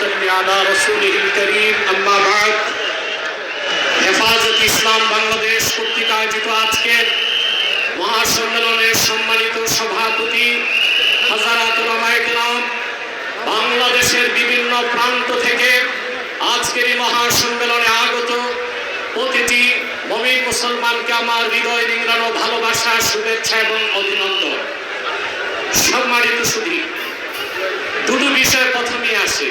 সাল্লি আলা রাসূলিহিল কারীম আম্মা বাদ হেফাজত ইসলাম বাংলাদেশ কর্তৃক আয়োজিত আজকের মহাসম্মেলনের সম্মানিত সভাপতি হাজারাত ওলামায়ে বাংলাদেশের বিভিন্ন প্রান্ত থেকে আজকের এই মহাসম্মেলনে আগত প্রতিটি মমিন মুসলমানকে আমার হৃদয় নিংড়ানো ভালোবাসা শুভেচ্ছা এবং অভিনন্দন সম্মানিত সুধী দুটো বিষয় প্রথমে আসে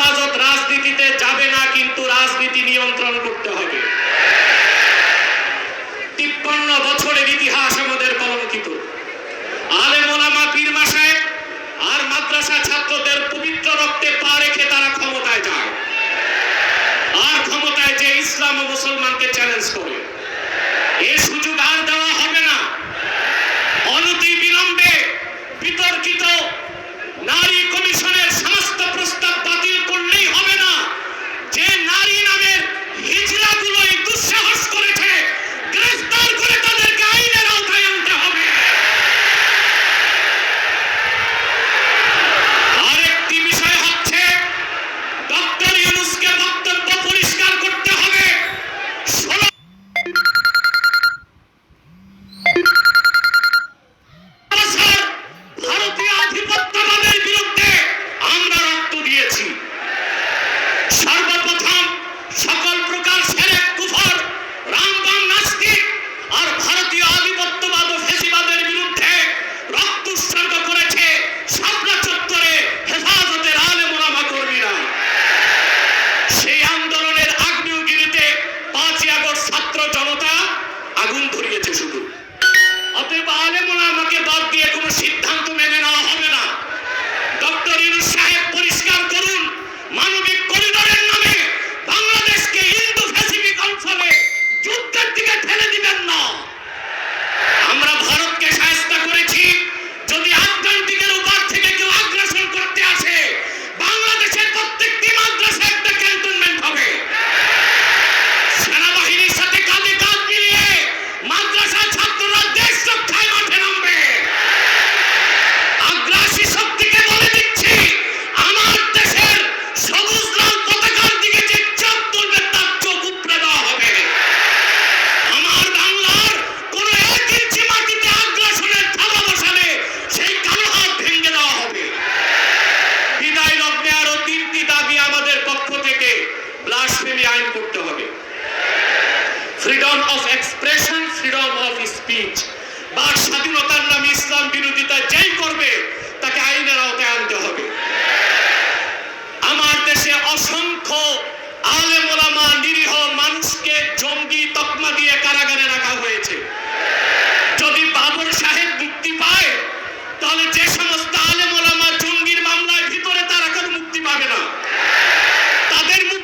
হেফাজত রাজনীতিতে যাবে না, কিন্তু রাজনীতি নিয়ন্ত্রণ করতে হবে। তিপ্পান্ন বছরের ইতিহাস আমাদের কলঙ্কিত। আলে মোলামা পীর মাসায় আর মাদ্রাসা ছাত্রদের পবিত্র রক্তে পা রেখে তারা ক্ষমতায় যায় আর ক্ষমতায় যে ইসলাম ও মুসলমানকে চ্যালেঞ্জ করে। এ সুযোগ freedom of expression freedom of speech বাক স্বাধীনতার নামে ইসলাম বিরোধিতা যেই করবে, তাকে আইনের আওতায় আনতে হবে। আমার দেশে অসংখ্য আলেমা নিরীহ মানুষকে জঙ্গি তকমা দিয়ে কারাগারে রাখা হয়েছে। যদি বাবর সাহেব মুক্তি পায়, তাহলে যে সমস্ত আলেমা জঙ্গির মামলায় ভিতরে তারা কোনো মুক্তি পাবে না। তাদের মুক্তি